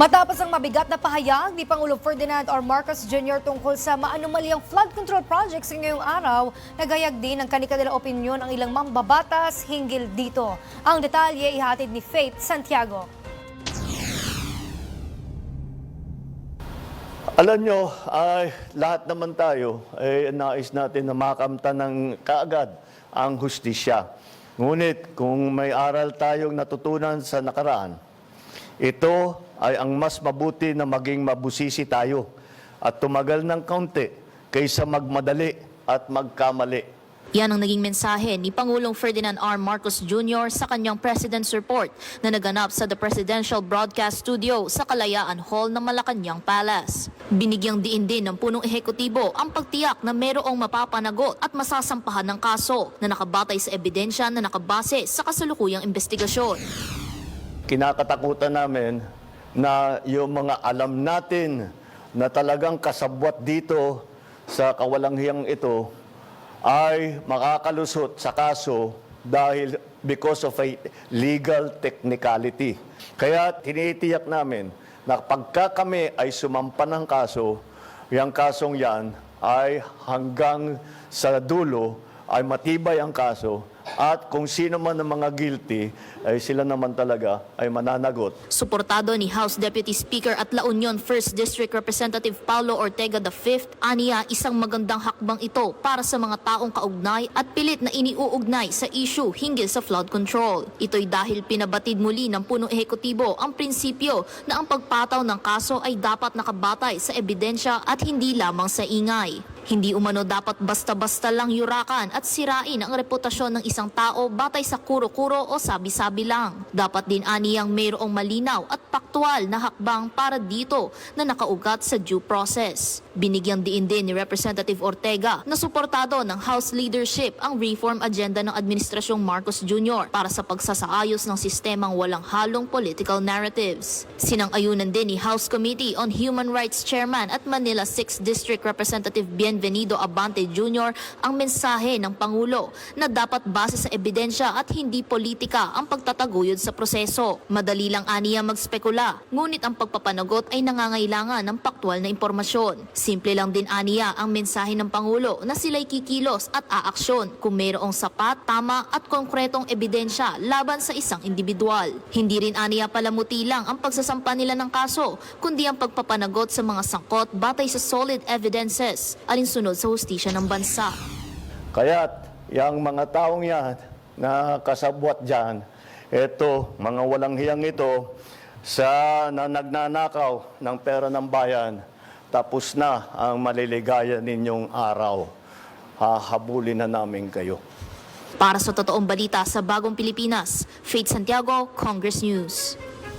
Matapos ang mabigat na pahayag ni Pangulo Ferdinand R. Marcos Jr. tungkol sa maanumalyang flood control projects ngayong araw, nagayag din ng kanilang opinyon ang ilang mambabatas hinggil dito. Ang detalye ihatid ni Faith Santiago. Alam nyo, ay, lahat naman tayo ay nais natin na makamta ng kaagad ang hustisya. Ngunit kung may aral tayong natutunan sa nakaraan, ito ay ang mas mabuti na maging mabusisi tayo at tumagal ng kaunti kaysa magmadali at magkamali. Yan ang naging mensahe ni Pangulong Ferdinand R. Marcos Jr. sa kanyang President's Report na naganap sa The Presidential Broadcast Studio sa Kalayaan Hall ng Malacanang Palace. Binigyang diin din ng punong ehekutibo ang pagtiyak na merong mapapanagot at masasampahan ng kaso na nakabatay sa ebidensya na nakabase sa kasalukuyang investigasyon. Kinakatakutan namin na yung mga alam natin na talagang kasabwat dito sa kawalanghiyang ito ay makakalusot sa kaso dahil because of a legal technicality. Kaya tinitiyak namin na pagka kami ay sumampa ng kaso, yung kasong yan ay hanggang sa dulo ay matibay ang kaso at kung sino man ang mga guilty ay sila naman talaga ay mananagot Suportado ni House Deputy Speaker at La Union 1st District Representative Paulo Ortega V, aniya isang magandang hakbang ito para sa mga taong kaugnay at pilit na iniuugnay sa issue hinggil sa flood control. Ito'y dahil pinabatid muli ng punong ehekutibo ang prinsipyo na ang pagpataw ng kaso ay dapat nakabatay sa ebidensya at hindi lamang sa ingay. Hindi umano dapat basta-basta lang yurakan at sirain ang reputasyon ng isang tao batay sa kuro-kuro o sabi-sabi lang. Dapat din aniyang mayroong malinaw at paktual na hakbang para dito na nakaugat sa due process. Binigyang diin din ni Representative Ortega na suportado ng House leadership ang reform agenda ng Administrasyong Marcos Jr. para sa pagsasaayos ng sistemang walang halong political narratives. Sinang-ayunan din ni House Committee on Human Rights Chairman at Manila 6th District Representative Bienvenido Abante Jr. ang mensahe ng Pangulo na dapat base sa ebidensya at hindi politika ang pagtataguyod sa proseso. Madali lang aniya magspekula, ngunit ang pagpapanagot ay nangangailangan ng paktual na impormasyon. Simple lang din aniya ang mensahe ng Pangulo na sila'y kikilos at aaksyon kung mayroong sapat, tama at konkretong ebidensya laban sa isang individual. Hindi rin aniya palamuti lang ang pagsasampa nila ng kaso, kundi ang pagpapanagot sa mga sangkot batay sa solid evidences alinsunod sa hustisya ng bansa. Kaya't yung mga taong yan na kasabwat dyan, eto, mga walang hiyang ito, sa na nagnanakaw ng pera ng bayan, tapos na ang maliligaya ninyong araw. Hahabulin na namin kayo. Para sa totoong balita sa Bagong Pilipinas, Faith Santiago, Congress News.